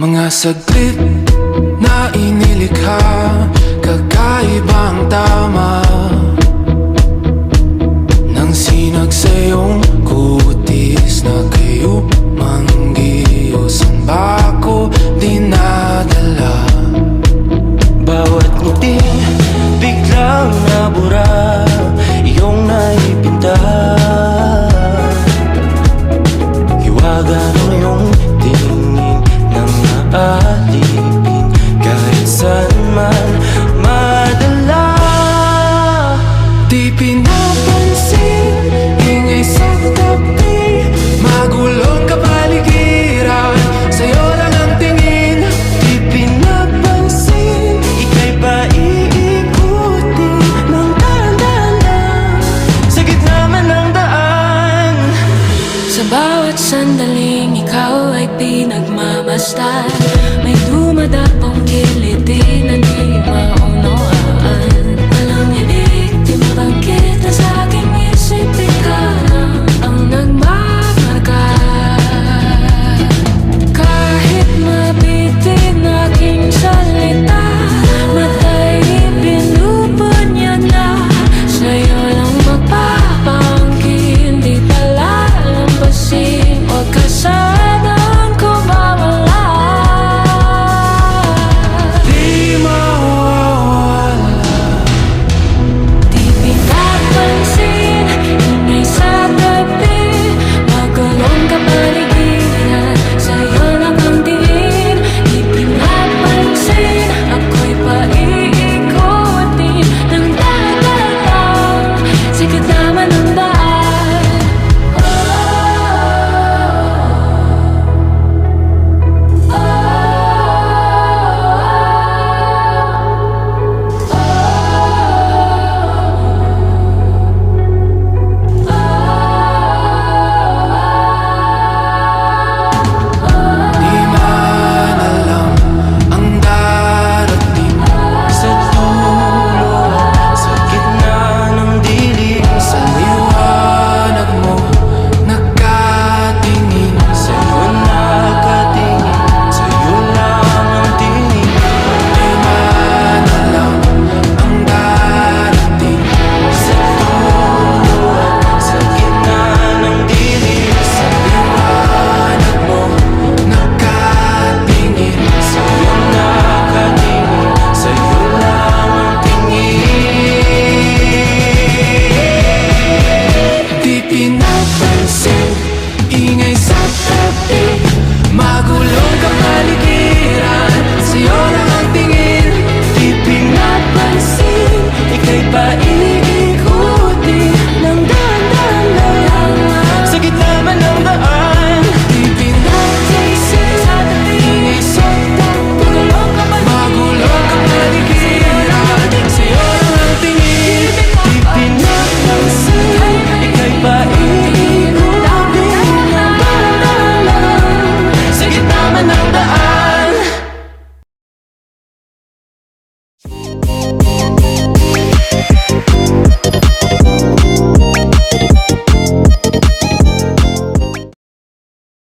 Mga saglit na inilikha Kakaibang tama Di pinapansin Ingay sa tabi. Magulong kapaligiran Sa'yo lang ang tingin. Di pinapansin Ika'y paiikutin Ng dahan-dahan man ng daan Sa bawat sandaling ikaw ay pinagmamasdan